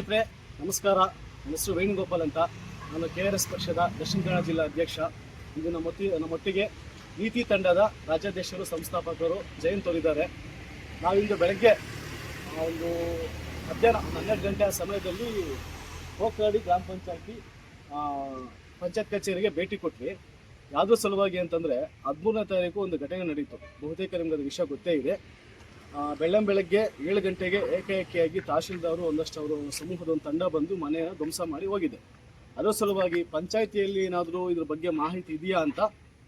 ಸ್ನೇಹಿತರೆ, ನಮಸ್ಕಾರ. ನನ್ನ ಹೆಸರು ವೇಣುಗೋಪಾಲ್ ಅಂತ. ನಾನು ಕೆ ಆರ್ ಎಸ್ ಪಕ್ಷದ ದಕ್ಷಿಣ ಕನ್ನಡ ಜಿಲ್ಲಾ ಅಧ್ಯಕ್ಷ. ಇದು ನಮ್ಮೊತ್ತಿ ನಮ್ಮೊಟ್ಟಿಗೆ ನೀತಿ ತಂಡದ ರಾಜ್ಯಾಧ್ಯಕ್ಷರು, ಸಂಸ್ಥಾಪಕರು ಜಯಂತ್ ಅವರಿದ್ದಾರೆ. ನಾವಿಂದು ಬೆಳಗ್ಗೆ ಒಂದು ಮಧ್ಯಾಹ್ನ ಹನ್ನೆರಡು ಗಂಟೆಯ ಸಮಯದಲ್ಲಿ ಹೋಕರಡಿ ಗ್ರಾಮ ಪಂಚಾಯತಿ ಪಂಚಾಯತ್ ಕಚೇರಿಗೆ ಭೇಟಿ ಕೊಟ್ವಿ. ಯಾವುದ್ರ ಸಲುವಾಗಿ ಅಂತಂದರೆ ಹದಿಮೂರನೇ ತಾರೀಕು ಒಂದು ಘಟನೆ ನಡೀತು. ಬಹುತೇಕ ನಿಮ್ಗೆ ಅದು ವಿಷಯ ಗೊತ್ತೇ ಇದೆ. ಬೆಳ್ಳಂ ಬೆಳಗ್ಗೆ ಏಳು ಗಂಟೆಗೆ ಏಕಾಏಕಿಯಾಗಿ ತಹಶೀಲ್ದಾರು ಒಂದಷ್ಟು ಅವರು ಸಮೂಹದ ಒಂದು ತಂಡ ಬಂದು ಮನೆಯನ್ನು ಧ್ವಂಸ ಮಾಡಿ ಹೋಗಿದೆ. ಅದರ ಸಲುವಾಗಿ ಪಂಚಾಯಿತಿಯಲ್ಲಿ ಏನಾದರೂ ಇದ್ರ ಬಗ್ಗೆ ಮಾಹಿತಿ ಇದೆಯಾ ಅಂತ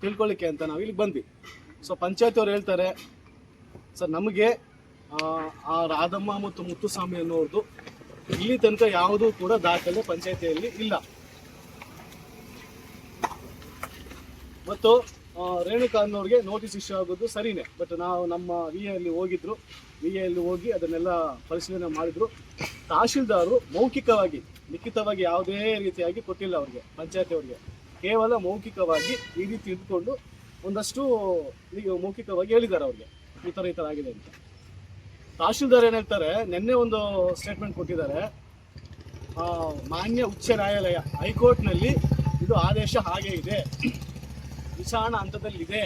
ತಿಳ್ಕೊಳ್ಳಿಕ್ಕೆ ಅಂತ ನಾವು ಇಲ್ಲಿಗೆ ಬಂದ್ವಿ. ಸೊ ಪಂಚಾಯತಿ ಅವ್ರು ಹೇಳ್ತಾರೆ ಸರ್ ನಮಗೆ ಆ, ಆ ರಾಧಮ್ಮ ಮತ್ತು ಮುತ್ತುಸ್ವಾಮಿ ಅನ್ನೋರ್ದು ಇಲ್ಲಿ ತನಕ ಯಾವುದೂ ಕೂಡ ದಾಖಲೆ ಪಂಚಾಯತಿಯಲ್ಲಿ ಇಲ್ಲ. ಮತ್ತು ರೇಣುಕಾ ಅನ್ನೋರಿಗೆ ನೋಟಿಸ್ ಇಶ್ಯೂ ಆಗೋದು ಸರಿನೇ. ಬಟ್ ನಾವು ನಮ್ಮ ವಿ ಎಲ್ಲಿ ಹೋಗಿದ್ರು. ವಿ ಎಲ್ಲಿ ಹೋಗಿ ಅದನ್ನೆಲ್ಲ ಪರಿಶೀಲನೆ ಮಾಡಿದ್ರು. ತಹಶೀಲ್ದಾರು ಮೌಖಿಕವಾಗಿ, ಲಿಖಿತವಾಗಿ ಯಾವುದೇ ರೀತಿಯಾಗಿ ಕೊಟ್ಟಿಲ್ಲ ಅವ್ರಿಗೆ, ಪಂಚಾಯತಿ ಅವ್ರಿಗೆ. ಕೇವಲ ಮೌಖಿಕವಾಗಿ ಈ ರೀತಿ ಇಟ್ಕೊಂಡು ಒಂದಷ್ಟು ಮೌಖಿಕವಾಗಿ ಹೇಳಿದ್ದಾರೆ ಅವ್ರಿಗೆ. ಈ ಥರ ಈ ಥರ ಆಗಿದೆ ಅಂತ. ತಹಶೀಲ್ದಾರ್ ಏನು ಹೇಳ್ತಾರೆ, ನಿನ್ನೆ ಒಂದು ಸ್ಟೇಟ್ಮೆಂಟ್ ಕೊಟ್ಟಿದ್ದಾರೆ. ಮಾನ್ಯ ಉಚ್ಚ ನ್ಯಾಯಾಲಯ ಹೈಕೋರ್ಟ್ನಲ್ಲಿ ಇದು ಆದೇಶ ಹಾಗೆ ಇದೆ. ವಿಚಾರಣಾ ಹಂತದಲ್ಲಿದೆ.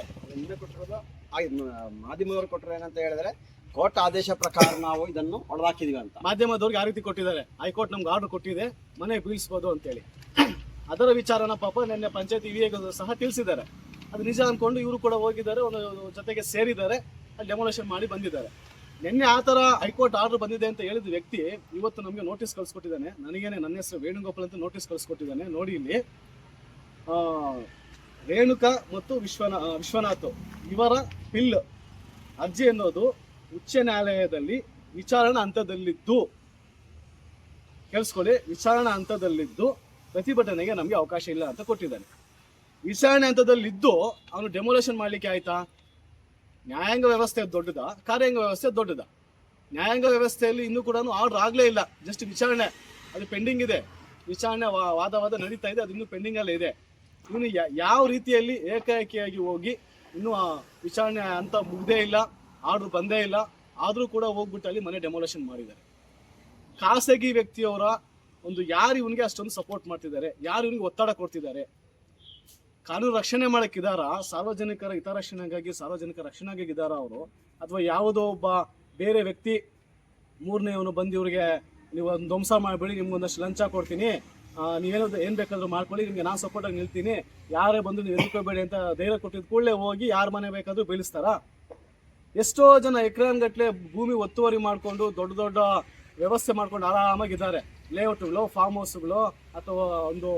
ಮಾಧ್ಯಮದವರು ಕೊಟ್ಟರು ಏನಂತ ಹೇಳಿದ್ರೆ ಕೋರ್ಟ್ ಆದೇಶ ಪ್ರಕಾರ ನಾವು ಇದನ್ನು ಒಳಗಾಕಿದೀವಿ ಅಂತ. ಮಾಧ್ಯಮದವ್ರಿಗೆ ಯಾವ ರೀತಿ ಕೊಟ್ಟಿದ್ದಾರೆ. ಹೈಕೋರ್ಟ್ ನಮ್ಗೆ ಆರ್ಡರ್ ಕೊಟ್ಟಿದೆ. ಮನೆ ಬೀಳಿಸ್ಬೋದು ಅಂತೇಳಿ. ಅದರ ವಿಚಾರನ ಪಾಪ ನಿನ್ನೆ ಪಂಚಾಯತಿ ವಿವೇಕ ಸಹ ತಿಳಿಸಿದ್ದಾರೆ. ಅದು ನಿಜ ಅಂದ್ಕೊಂಡು ಇವರು ಕೂಡ ಹೋಗಿದ್ದಾರೆ ಒಂದು ಜೊತೆಗೆ ಸೇರಿದ್ದಾರೆ ಅಲ್ಲಿ ಡೆಮೊಲೇಷನ್ ಮಾಡಿ ಬಂದಿದ್ದಾರೆ. ನಿನ್ನೆ ಆ ಥರ ಹೈಕೋರ್ಟ್ ಆರ್ಡರ್ ಬಂದಿದೆ ಅಂತ ಹೇಳಿದ ವ್ಯಕ್ತಿ ಇವತ್ತು ನಮಗೆ ನೋಟಿಸ್ ಕಳಿಸ್ಕೊಟ್ಟಿದ್ದಾನೆ. ನನಗೇನೆ ನನ್ನ ಹೆಸರು ವೇಣುಗೋಪಾಲ್ ಅಂತ ನೋಟಿಸ್ ಕಳಿಸ್ಕೊಟ್ಟಿದ್ದಾನೆ. ನೋಡಿ ಇಲ್ಲಿ ರೇಣುಕಾ ಮತ್ತು ವಿಶ್ವನಾ ವಿಶ್ವನಾಥ್ ಇವರ ಬಿಲ್ ಅರ್ಜಿ ಅನ್ನೋದು ಉಚ್ಚ ನ್ಯಾಯಾಲಯದಲ್ಲಿ ವಿಚಾರಣಾ ಹಂತದಲ್ಲಿದ್ದು, ಕೇಳಿಸ್ಕೊಳ್ಳಿ, ವಿಚಾರಣಾ ಹಂತದಲ್ಲಿದ್ದು ಪ್ರತಿಭಟನೆಗೆ ನಮಗೆ ಅವಕಾಶ ಇಲ್ಲ ಅಂತ ಕೊಟ್ಟಿದ್ದಾನೆ ವಿಚಾರಣೆ ಹಂತದಲ್ಲಿದ್ದು ಅವನು ಡೆಮೊಲೇಷನ್ ಮಾಡಲಿಕ್ಕೆ ಆಯ್ತಾ? ನ್ಯಾಯಾಂಗ ವ್ಯವಸ್ಥೆ ದೊಡ್ಡದ? ಕಾರ್ಯಾಂಗ ವ್ಯವಸ್ಥೆ ದೊಡ್ಡದ? ನ್ಯಾಯಾಂಗ ವ್ಯವಸ್ಥೆಯಲ್ಲಿ ಇನ್ನೂ ಕೂಡ ಆರ್ಡರ್ ಆಗಲೇ ಇಲ್ಲ ಜಸ್ಟ್ ವಿಚಾರಣೆ. ಅದು ಪೆಂಡಿಂಗ್ ಇದೆ. ವಿಚಾರಣೆ ವಾ- ವಾದ ವಾದ ನಡೀತಾ ಇದೆ, ಅದು ಇನ್ನೂ ಪೆಂಡಿಂಗಲ್ಲೇ ಇದೆ. ಇವನು ಯಾವ ರೀತಿಯಲ್ಲಿ ಏಕಾಏಕಿಯಾಗಿ ಹೋಗಿ ಇನ್ನೂ ವಿಚಾರಣೆ ಅಂತ ಮುಗ್ದೇ ಇಲ್ಲ, ಆರ್ಡರ್ ಬಂದೇ ಇಲ್ಲ, ಆದರೂ ಕೂಡ ಹೋಗ್ಬಿಟ್ಟು ಅಲ್ಲಿ ಮನೆ ಡೆಮೊಲೇಷನ್ ಮಾಡಿದ್ದಾರೆ. ಖಾಸಗಿ ವ್ಯಕ್ತಿಯವರ ಒಂದು ಯಾರು ಇವನಿಗೆ ಅಷ್ಟೊಂದು ಸಪೋರ್ಟ್ ಮಾಡ್ತಿದ್ದಾರೆ, ಯಾರು ಇವನಿಗೆ ಒತ್ತಡ ಕೊಡ್ತಿದ್ದಾರೆ, ಕಾನೂನು ರಕ್ಷಣೆ ಮಾಡಕ್ಕಿದಾರ ಸಾರ್ವಜನಿಕರ ಹಿತರಕ್ಷಣೆಗಾಗಿ ಸಾರ್ವಜನಿಕ ರಕ್ಷಣೆಗಾಗಿ ಇದಾರ ಅವರು? ಅಥವಾ ಯಾವುದೋ ಒಬ್ಬ ಬೇರೆ ವ್ಯಕ್ತಿ ಮೂರನೇವನು ಬಂದು ಇವ್ರಿಗೆ ನೀವು ಒಂದು ಧ್ವಂಸ ಮಾಡಿಬಿಡಿ, ನಿಮ್ಗೊಂದಷ್ಟು ಲಂಚ ಕೊಡ್ತೀನಿ ಆ, ನೀವೇನೋ ಏನು ಬೇಕಾದರೂ ಮಾಡ್ಕೊಳ್ಳಿ ನಿಮಗೆ ನಾನು ಸಪೋರ್ಟಾಗಿ ನಿಲ್ತೀನಿ. ಯಾರೇ ಬಂದು ನೀವು ಎದುರ್ಕೋಬೇಡಿ ಅಂತ ಧೈರ್ಯ ಕೊಟ್ಟಿದ್ದು ಕೂಡಲೇ ಹೋಗಿ ಯಾರ ಮನೆ ಬೇಕಾದರೂ ಬೆಳೆಸ್ತಾರ? ಎಷ್ಟೋ ಜನ ಎಕರೆಗಟ್ಟಲೆ ಭೂಮಿ ಒತ್ತುವರಿ ಮಾಡಿಕೊಂಡು ದೊಡ್ಡ ದೊಡ್ಡ ವ್ಯವಸ್ಥೆ ಮಾಡ್ಕೊಂಡು ಆರಾಮಾಗಿದ್ದಾರೆ. ಲೇಔಟ್ಗಳು ಫಾರ್ಮ್ ಹೌಸ್ಗಳು ಅಥವಾ ಒಂದು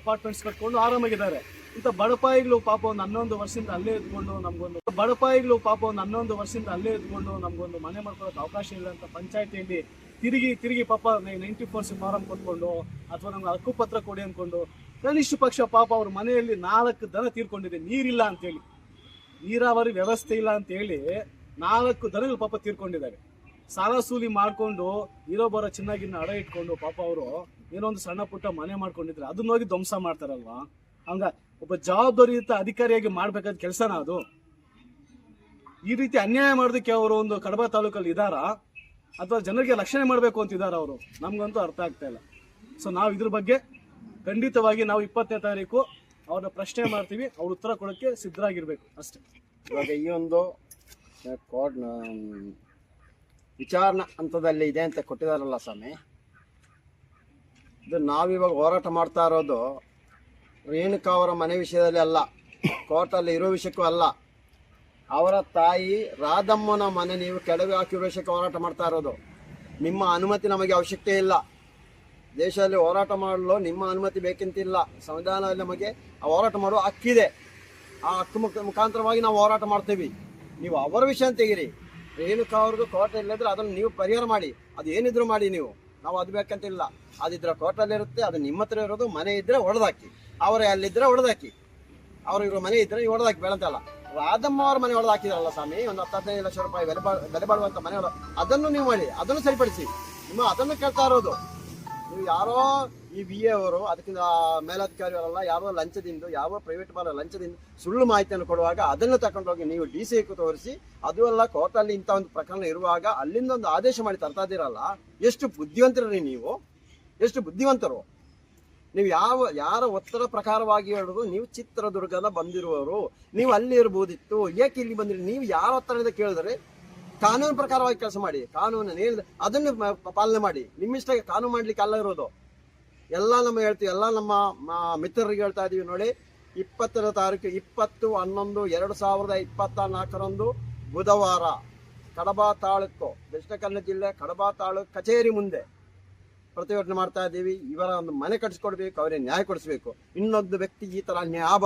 ಅಪಾರ್ಟ್ಮೆಂಟ್ಸ್ ಕಟ್ಕೊಂಡು ಆರಾಮಾಗಿದ್ದಾರೆ. ಇಂಥ ಬಡಪಾಯಿಗಳು ಪಾಪ ಒಂದು ಹನ್ನೊಂದು ವರ್ಷದಿಂದ ಅಲ್ಲೇ ಇದ್ಕೊಂಡು ನಮಗೊಂದು ಬಡಪಾಯಿಗಳು ಪಾಪ ಒಂದು ಹನ್ನೊಂದು ವರ್ಷದಿಂದ ಅಲ್ಲೇ ಇದ್ಕೊಂಡು ನಮಗೊಂದು ಮನೆ ಮಾಡ್ಕೊಳ್ಳೋಕೆ ಅವಕಾಶ ಇಲ್ಲ ಅಂತ ಪಂಚಾಯತಿಯಲ್ಲಿ ತಿರುಗಿ ತಿರುಗಿ ಪಾಪ ನೈಂಟಿ ಪರ್ಸೆಂಟ್ ಫಾರಂ ಕೊಟ್ಕೊಂಡು ಅಥವಾ ನಮ್ಗೆ ಹಕ್ಕುಪತ್ರ ಕೊಡಿ ಅಂದ್ಕೊಂಡು ಕನಿಷ್ಠ ಪಕ್ಷ ಪಾಪ ಅವ್ರ ಮನೆಯಲ್ಲಿ ನಾಲ್ಕು ದನ ತೀರ್ಕೊಂಡಿದೆ, ನೀರಿಲ್ಲ ಅಂತೇಳಿ. ನೀರಾವರಿ ವ್ಯವಸ್ಥೆ ಇಲ್ಲ ಅಂತ ಹೇಳಿ ನಾಲ್ಕು ದನಗಳು ಪಾಪ ತೀರ್ಕೊಂಡಿದ್ದಾರೆ. ಸಾಲ ಸೂಲಿ ಮಾಡ್ಕೊಂಡು ಇರೋ ಬರೋ ಚೆನ್ನಾಗಿನ್ನ ಅಡ ಇಟ್ಕೊಂಡು ಪಾಪ ಅವರು ಏನೋ ಒಂದು ಸಣ್ಣ ಪುಟ್ಟ ಮನೆ ಮಾಡ್ಕೊಂಡಿದ್ರೆ ಅದನ್ನ ಹೋಗಿ ಧ್ವಂಸ ಮಾಡ್ತಾರಲ್ವಾ? ಹಂಗ ಒಬ್ಬ ಜವಾಬ್ದಾರಿಯುತ ಅಧಿಕಾರಿಯಾಗಿ ಮಾಡ್ಬೇಕಾದ ಕೆಲಸನ ಅದು. ಈ ರೀತಿ ಅನ್ಯಾಯ ಮಾಡೋದಕ್ಕೆ ಅವರು ಒಂದು ಕಡಬ ತಾಲೂಕಲ್ಲಿ ಇದಾರಾ? ಅಥವಾ ಜನರಿಗೆ ರಕ್ಷಣೆ ಮಾಡಬೇಕು ಅಂತಿದ್ದಾರೆ ಅವರು. ನಮಗಂತೂ ಅರ್ಥ ಆಗ್ತಾ ಇಲ್ಲ. ಸೊ ನಾವು ಇದ್ರ ಬಗ್ಗೆ ಖಂಡಿತವಾಗಿ ನಾವು ಇಪ್ಪತ್ತನೇ ತಾರೀಕು ಅವ್ರನ್ನ ಪ್ರಶ್ನೆ ಮಾಡ್ತೀವಿ. ಅವ್ರ ಉತ್ತರ ಕೊಡೋಕ್ಕೆ ಸಿದ್ಧರಾಗಿರ್ಬೇಕು. ಅಷ್ಟೇ. ಇವಾಗ ಈ ಒಂದು ಕೋರ್ಟ್ ವಿಚಾರಣಾ ಹಂತದಲ್ಲಿ ಇದೆ ಅಂತ ಕೊಟ್ಟಿದಾರಲ್ಲ ಸ್ವಾಮಿ. ಇದು ನಾವಿವಾಗ ಹೋರಾಟ ಮಾಡ್ತಾ ಇರೋದು ರೇಣುಕಾ ಅವರ ಮನೆ ವಿಷಯದಲ್ಲಿ ಅಲ್ಲ. ಕೋರ್ಟಲ್ಲಿ ಇರೋ ವಿಷಯಕ್ಕೂ ಅಲ್ಲ. ಅವರ ತಾಯಿ ರಾಧಮ್ಮನ ಮನೆ ನೀವು ಕೆಡವಿ ಹಾಕಿ ವಿಷಯಕ್ಕೆ ಹೋರಾಟ ಮಾಡ್ತಾ ಇರೋದು. ನಿಮ್ಮ ಅನುಮತಿ ನಮಗೆ ಅವಶ್ಯಕತೆ ಇಲ್ಲ. ದೇಶದಲ್ಲಿ ಹೋರಾಟ ಮಾಡಲು ನಿಮ್ಮ ಅನುಮತಿ ಬೇಕಂತಿಲ್ಲ. ಸಂವಿಧಾನದಲ್ಲಿ ನಮಗೆ ಹೋರಾಟ ಮಾಡುವ ಹಕ್ಕಿದೆ ಆ ಹಕ್ಕು ಮುಖ ಮುಖಾಂತರವಾಗಿ ನಾವು ಹೋರಾಟ ಮಾಡ್ತೀವಿ. ನೀವು ಅವರ ವಿಷಯ ತೆಗೀರಿ. ರೇಣುಕಾ ಅವ್ರದ್ದು ಕೋರ್ಟ್ ಇಲ್ಲದ್ರೆ ಅದನ್ನು ನೀವು ಪರಿಹಾರ ಮಾಡಿ. ಅದು ಏನಿದ್ರು ಮಾಡಿ ನೀವು. ನಾವು ಅದು ಬೇಕಂತಿಲ್ಲ. ಅದಿದ್ರೆ ಕೋರ್ಟಲ್ಲಿ ಇರುತ್ತೆ, ಅದು ನಿಮ್ಮ ಹತ್ರ ಇರೋದು, ಮನೆ ಇದ್ರೆ ಹೊಡೆದಾಕಿ ಅವರೇ ಅಲ್ಲಿದ್ದರೆ ಹೊಡೆದಾಕಿ ಅವ್ರ ಇರೋ ಮನೆ ಇದ್ರೆ ನೀವು ಹೊಡೆದಾಕಿ ಬೆಳಂತಲ್ಲ ರಾಧಮ್ಮ ಅವರ ಮನೆ ಹಾಕಿದ್ರಲ್ಲ ಸ್ವಾಮಿ? ಒಂದು ಹತ್ತು ಹದಿನೈದು ಲಕ್ಷ ರೂಪಾಯಿ ಬೆಲೆ ಬೆಲೆ ಬಾಳುವಂತ ಮನೆ ಒಳಗೆ ಅದನ್ನು ನೀವು ಮಾಡಿ, ಅದನ್ನು ಸರಿಪಡಿಸಿ. ನಿಮ್ಮ ಅದನ್ನು ಕೇಳ್ತಾ ಇರೋದು. ನೀವು ಯಾರೋ ಈ ವಿ ಎ ಅವರು, ಅದಕ್ಕಿಂತ ಮೇಲಾಧಿಕಾರಿಯವರಲ್ಲ ಯಾರೋ ಲಂಚದಿಂದ, ಯಾವ ಪ್ರೈವೇಟ್ ಬಾಲ ಲಂಚದಿಂದ ಸುಳ್ಳು ಮಾಹಿತಿಯನ್ನು ಕೊಡುವಾಗ ಅದನ್ನು ತಗೊಂಡೋಗಿ ನೀವು ಡಿ ಸಿ ತೋರಿಸಿ, ಅದು ಅಲ್ಲ ಕೋರ್ಟಲ್ಲಿ ಇಂಥ ಒಂದು ಪ್ರಕರಣ ಇರುವಾಗ ಅಲ್ಲಿಂದ ಒಂದು ಆದೇಶ ಮಾಡಿ ತರ್ತಾ ಇದ್ದೀರಲ್ಲ, ಎಷ್ಟು ಬುದ್ಧಿವಂತರೀ ನೀವು? ಎಷ್ಟು ಬುದ್ಧಿವಂತರು? ನೀವು ಯಾವ, ಯಾರ ಒತ್ತಡ ಪ್ರಕಾರವಾಗಿ ಹೇಳೋದು ನೀವು ಚಿತ್ರದುರ್ಗದ ಬಂದಿರುವವರು. ನೀವು ಅಲ್ಲಿ ಇರ್ಬೋದಿತ್ತು. ಏಕೆ ಇಲ್ಲಿ ಬಂದಿರಿ? ನೀವು ಯಾರ ಒತ್ತಡದಿಂದ ಕೇಳಿದ್ರೆ ಕಾನೂನು ಪ್ರಕಾರವಾಗಿ ಕೆಲಸ ಮಾಡಿ. ಕಾನೂನು ಏನಿದೆ ಅದನ್ನು ಪಾಲನೆ ಮಾಡಿ. ನಿಮ್ಮಿಷ್ಟ ಕಾನೂನು ಮಾಡ್ಲಿಕ್ಕೆ ಅಲ್ಲ ಇರೋದು. ಎಲ್ಲ ನಮ್ಮ ಹೇಳ್ತೀವಿ, ಎಲ್ಲ ನಮ್ಮ ಮಿತ್ರರಿಗೆ ಹೇಳ್ತಾ ಇದೀವಿ ನೋಡಿ. ಇಪ್ಪತ್ತರ ತಾರೀಕು, ಇಪ್ಪತ್ತು, ಹನ್ನೊಂದು, ಎರಡು ಸಾವಿರದ ಇಪ್ಪತ್ತ ನಾಲ್ಕರಂದು ಬುಧವಾರ, ಕಡಬ ತಾಳುಕು ದಕ್ಷಿಣ ಕನ್ನಡ ಜಿಲ್ಲೆ, ಕಡಬ ತಾಲೂಕು ಕಚೇರಿ ಮುಂದೆ. ಪ್ರತಿಭಟನೆ ಮಾಡ್ತಾ ಇದ್ದೀವಿ. ಇವರ ಒಂದು ಮನೆ ಕಟ್ಟಿಸ್ಕೊಡ್ಬೇಕು ಅವರಿಗೆ ನ್ಯಾಯ ಕೊಡಿಸ್ಬೇಕು. ಇನ್ನೊಂದು ವ್ಯಕ್ತಿ ಈ ಥರ ನ್ಯಾಯ